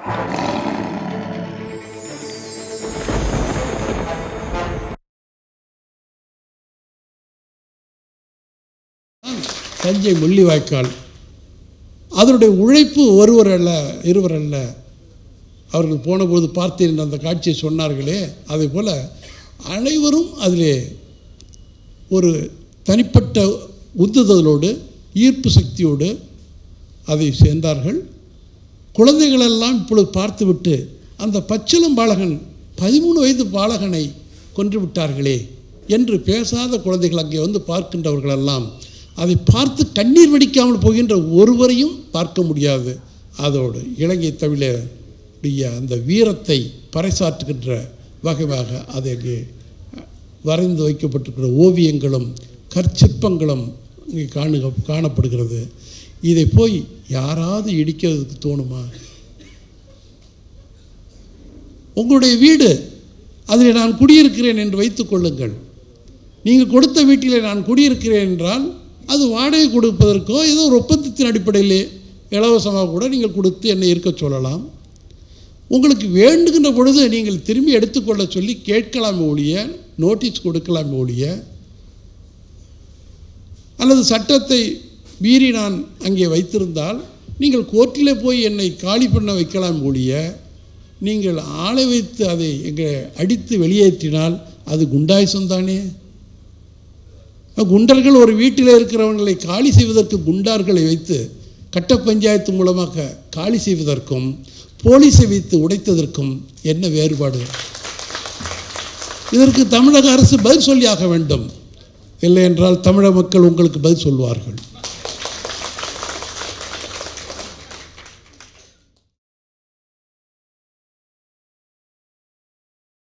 தஞ்சை முள்ளிவாய்க்கால் அதனுடைய உழைப்பு ஒருவர் அல்ல இருவர் அல்ல. அவர்கள் போனபோது பார்த்தேன் அந்த காட்சியை சொன்னார்களே அதே போல் அனைவரும் அதிலே ஒரு தனிப்பட்ட உந்துதலோடு ஈர்ப்பு சக்தியோடு அதை சேர்ந்தார்கள். குழந்தைகளெல்லாம் இப்பொழுது பார்த்துவிட்டு அந்த பச்சளம் பாலகன் பதிமூணு வயது பாலகனை கொன்று விட்டார்களே என்று பேசாத குழந்தைகள் அங்கே வந்து பார்க்கின்றவர்களெல்லாம் அதை பார்த்து கண்ணீர் வடிக்காமல் போகின்ற ஒருவரையும் பார்க்க முடியாது. அதோடு இலங்கை தமிழுடைய அந்த வீரத்தை பறைசாற்றுகின்ற வகையாக அது அங்கே வரைந்து வைக்கப்பட்டிருக்கிற ஓவியங்களும் கற்சிற்பங்களும் இங்கே காணுக காணப்படுகிறது. இதை போய் யாராவது இடிக்கிறதுக்கு தோணுமா? உங்களுடைய வீடு அதில் நான் குடியிருக்கிறேன் என்று வைத்துக் கொள்ளுங்கள். நீங்கள் கொடுத்த வீட்டில் நான் குடியிருக்கிறேன் என்றால் அது வாடகை கொடுப்பதற்கோ ஏதோ ஒரு ஒப்பந்தத்தின் அடிப்படையிலே இலவசமாக கூட நீங்கள் கொடுத்து என்னை இருக்க சொல்லலாம். உங்களுக்கு வேண்டுகின்ற பொழுது நீங்கள் திரும்பி எடுத்துக்கொள்ள சொல்லி கேட்கலாமே ஒழிய நோட்டீஸ் கொடுக்கலாமே ஒழிய அல்லது சட்டத்தை மீறி நான் அங்கே வைத்திருந்தால் நீங்கள் கோர்ட்டிலே போய் என்னை காலி பண்ண வைக்கலாம் கூடிய நீங்கள் ஆளை வைத்து அதை எங்களை அடித்து வெளியேற்றினால் அது குண்டாயுசம் தானே? குண்டர்கள் ஒரு வீட்டில் இருக்கிறவங்களை காலி செய்வதற்கு குண்டார்களை வைத்து கட்ட பஞ்சாயத்து மூலமாக காலி செய்வதற்கும் போலீஸை வைத்து உடைத்ததற்கும் என்ன வேறுபாடு? இதற்கு தமிழக அரசு பதில் சொல்லியாக வேண்டும். இல்லை என்றால் தமிழக மக்கள் உங்களுக்கு பதில் சொல்வார்கள்.